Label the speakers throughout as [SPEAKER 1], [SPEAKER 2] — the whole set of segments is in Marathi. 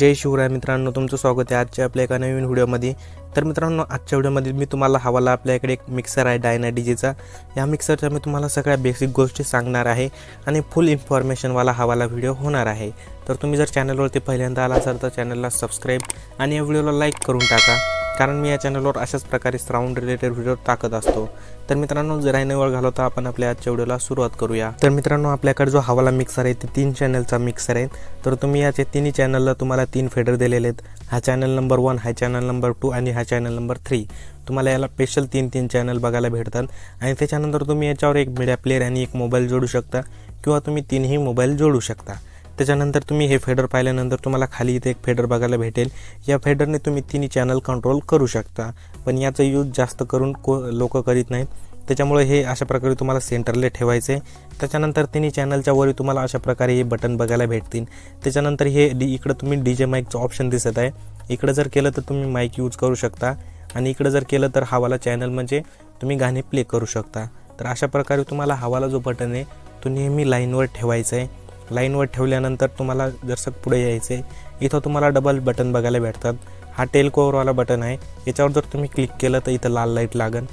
[SPEAKER 1] जय शिवराय मित्रांनो तुमचं स्वागत आहे आजच्या आपल्या एका नवीन व्हिडिओमध्ये. तर मित्रांनो आजच्या व्हिडिओमध्ये मी तुम्हाला हवाला आपल्याकडे एक मिक्सर आहे डायना डीजेचा या मिक्सरच्या मी तुम्हाला सगळ्या बेसिक गोष्टी सांगणार आहे आणि फुल इन्फॉर्मेशनवाला हवाला व्हिडिओ होणार आहे. तर तुम्ही जर चॅनलवरती पहिल्यांदा आला असाल तर चॅनलला सबस्क्राईब आणि या व्हिडिओला लाईक करून टाका. कारण मी या चॅनलवर अशाच प्रकारे साऊंड रिलेटेड व्हिडिओ टाकत असतो. तर मित्रांनो जर नवळ घालवता आपण आपल्या आजच्या व्हिडिओला सुरुवात करूया. तर मित्रांनो आपल्याकडे जो हवाला मिक्सर आहे ते तीन चॅनलचा मिक्सर आहे. तर तुम्ही याचे तिन्ही चॅनलला तुम्हाला तीन फेडर दिलेले आहेत. हा चॅनल नंबर वन हा चॅनल नंबर टू आणि हा चॅनल नंबर थ्री तुम्हाला याला स्पेशल तीन तीन चॅनल बघायला भेटतात. आणि त्याच्यानंतर तुम्ही याच्यावर एक मीडिया प्लेअर आणि एक मोबाईल जोडू शकता किंवा तुम्ही तीनही मोबाईल जोडू शकता. त्याच्यानंतर तुम्ही हे फेडर पाहिल्यानंतर तुम्हाला खाली इथे एक फेडर बघायला भेटेल. या फेडरने तुम्ही तिन्ही चॅनल कंट्रोल करू शकता. पण याचा यूज जास्त करून को लोक करीत नाहीत. त्याच्यामुळे हे अशा प्रकारे तुम्हाला सेंटरला ठेवायचं आहे त्याच्यानंतर तिन्ही चॅनलच्या वरी तुम्हाला अशा प्रकारे हे बटन बघायला भेटतील. त्याच्यानंतर हे डी इकडं तुम्ही डी जे माईकचं ऑप्शन दिसत आहे. इकडं जर केलं तर तुम्ही माईक यूज करू शकता. आणि इकडं जर केलं तर हवाला चॅनल म्हणजे तुम्ही गाणे प्ले करू शकता. तर अशा प्रकारे तुम्हाला हवाला जो बटन आहे तो नेहमी लाईनवर ठेवायचा आहे लाईनवर ठेवल्यानंतर तुम्हाला जसं पुढे यायचं. आहे इथं तुम्हाला डबल बटन बघायला भेटतात. हा टेलकोवरवाला बटन आहे. याच्यावर जर तुम्ही क्लिक केलं तर इथं लाल लाइट लागन.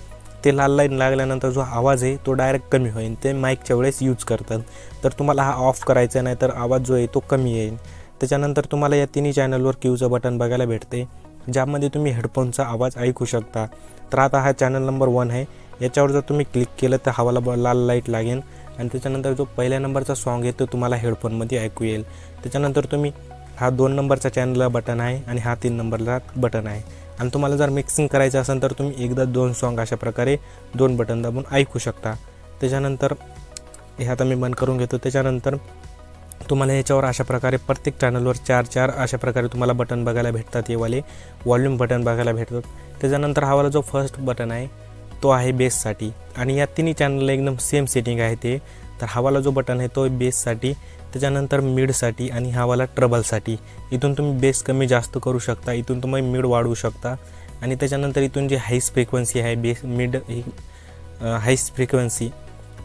[SPEAKER 1] ते लाल लाइट लागल्यानंतर जो आवाज आहे तो डायरेक्ट कमी होईल ते माईकच्या वेळेस यूज करतात. तर तुम्हाला हा ऑफ करायचा नाही तर आवाज जो आहे तो कमी येईल त्याच्यानंतर तुम्हाला या तिन्ही चॅनलवर क्यूचं बटन बघायला भेटते. ज्यामध्ये तुम्ही हेडफोनचा आवाज ऐकू शकता. तर आता हा चॅनल नंबर वन आहे. याच्यावर जर तुम्ही क्लिक केलं तर हवाला लाल लाइट लागेल आणि त्याच्यानंतर जो पहिल्या नंबरचा सॉन्ग आहे तो तुम्हाला हेडफोनमध्ये ऐकू येईल. त्याच्यानंतर तुम्ही हा दोन नंबरचा चॅनलला बटन आहे आणि हा तीन नंबरला बटन आहे. आणि तुम्हाला जर मिक्सिंग करायचं असेल तर तुम्ही एकदा दोन सॉन्ग अशा प्रकारे दोन बटन दाबून ऐकू शकता. त्याच्यानंतर हे आता मी बंद करून घेतो. त्याच्यानंतर तुम्हाला याच्यावर अशा प्रकारे प्रत्येक चॅनलवर चार चार अशा प्रकारे तुम्हाला बटन बघायला भेटतात. हे वाले वॉल्यूम बटन बघायला भेटतात. त्याच्यानंतर हा वाला जो फर्स्ट बटन आहे तो आहे बेससाठी आणि या तिन्ही चॅनलला एकदम सेम सेटिंग आहे ते. तर हवाला जो बटन आहे तो बेससाठी त्याच्यानंतर मिडसाठी आणि हवाला ट्रबलसाठी इथून तुम्ही बेस कमी जास्त करू शकता इथून तुम्ही मिड वाढवू शकता. आणि त्याच्यानंतर इथून जी हाईस फ्रिक्वेन्सी आहे बेस मिड ही हाईस फ्रिक्वेन्सी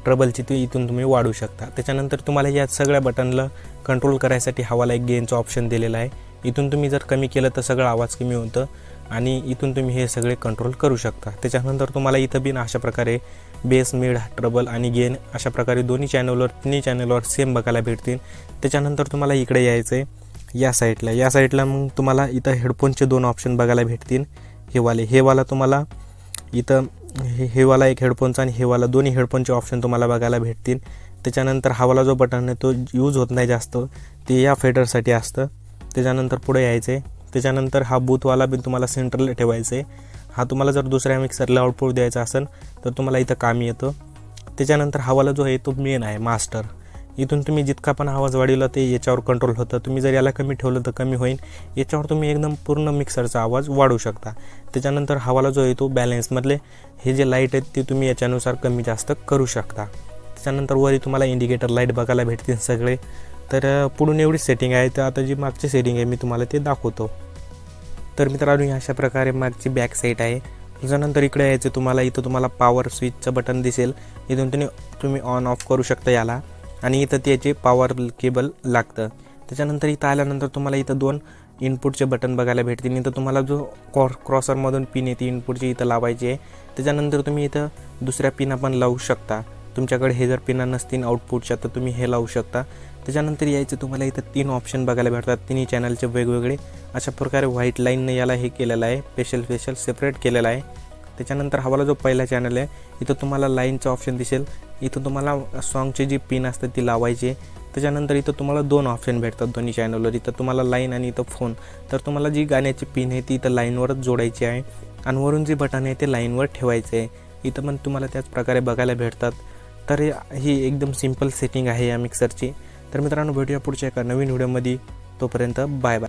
[SPEAKER 1] ट्रबलची ती इथून तुम्ही वाढवू शकता. त्याच्यानंतर तुम्हाला या सगळ्या बटनला कंट्रोल करायसाठी हवाला एक गेनचं ऑप्शन दिलेलं आहे. इथून तुम्ही जर कमी केलं तर सगळं आवाज कमी होतं. आणि इथून तुम्ही हे सगळे कंट्रोल करू शकता. त्याच्यानंतर तुम्हाला इथं बिन अशा प्रकारे बेस मिड ट्रबल आणि गेन अशा प्रकारे दोन्ही चॅनलवर तिन्ही चॅनलवर सेम बघायला भेटतील. त्याच्यानंतर तुम्हाला इकडे यायचं आहे या साईडला या साईडला मग तुम्हाला इथं हेडफोनचे दोन ऑप्शन बघायला भेटतील. हेवाले हेवाला तुम्हाला इथं हे हेवाला एक हेडफोनचा आणि हेवाला दोन्ही हेडफोनचे ऑप्शन तुम्हाला बघायला भेटतील. त्याच्यानंतर हवाला जो बटन आहे तो यूज होत नाही जास्त. ते या फेडरसाठी असतं. त्याच्यानंतर पुढे यायचं आहे त्याच्यानंतर हा बूथवाला बिन तुम्हाला सेंट्रल ठेवायचं आहे हा तुम्हाला जर दुसऱ्या मिक्सरला आउटपुट द्यायचा असेल तर तुम्हाला इथं काम येतं. त्याच्यानंतर हवाला जो आहे तो मेन आहे मास्टर इथून तुम्ही जितका पण आवाज वाढवला ते याच्यावर कंट्रोल होतं. तुम्ही जर याला कमी ठेवलं तर कमी होईल. याच्यावर तुम्ही एकदम पूर्ण मिक्सरचा आवाज वाढवू शकता. त्याच्यानंतर हवाला जो आहे तो बॅलेन्समधले हे जे लाइट आहेत ते तुम्ही याच्यानुसार कमी जास्त करू शकता. त्याच्यानंतर वरी तुम्हाला इंडिकेटर लाइट बघायला भेटतील सगळे. तर पुढून एवढी सेटिंग आहे तर आता जी मागची सेटिंग आहे मी तुम्हाला ते दाखवतो. तर मित्रांनो अशा प्रकारे मागची बॅक साईड आहे. त्याच्यानंतर इकडे यायचं तुम्हाला इथं तुम्हाला पॉवर स्विचचं बटन दिसेल. इथून तुम्ही तुम्ही ऑन ऑफ करू शकता याला. आणि इथं त्याचे पॉवर केबल लागतं. त्याच्यानंतर इथं आल्यानंतर तुम्हाला इथं दोन इनपुटचे बटन बघायला भेटतील. इथं तुम्हाला जो क्रॉ क्रॉसरमधून पिन येते इनपुटची इथं लावायची आहे त्याच्यानंतर तुम्ही इथं दुसऱ्या पिना पण लावू शकता. तुमच्याकडे हे जर पिना नसतील आउटपुटच्या तर तुम्ही हे लावू शकता. त्याच्यानंतर यायचं तुम्हाला इथं तीन ऑप्शन बघायला भेटतात. तिन्ही चॅनलचे वेगवेगळे. अशा प्रकारे व्हाईट लाईनने याला हे केलेलं आहे. स्पेशल स्पेशल सेपरेट केलेलं आहे. त्याच्यानंतर हवाला जो पहिला चॅनल आहे इथं तुम्हाला लाईनचं ऑप्शन दिसेल. इथं तुम्हाला सॉन्गची जी पिन असते ती लावायची त्याच्यानंतर इथं तुम्हाला दोन ऑप्शन भेटतात दोन्ही चॅनलवर इथं तुम्हाला लाईन आणि इथं फोन तर तुम्हाला जी गाण्याची पिन आहे ती इथं लाईनवरच जोडायची आहे. आणि वरून जी बटन आहे ते लाईनवर ठेवायचं आहे. इथं पण तुम्हाला त्याच प्रकारे बघायला भेटतात. तर ही एकदम सिंपल सेटिंग आहे या मिक्सरची तर मित्रांनो भेटूया पुढच्या एका नवीन व्हिडिओमध्ये तोपर्यंत बाय बाय.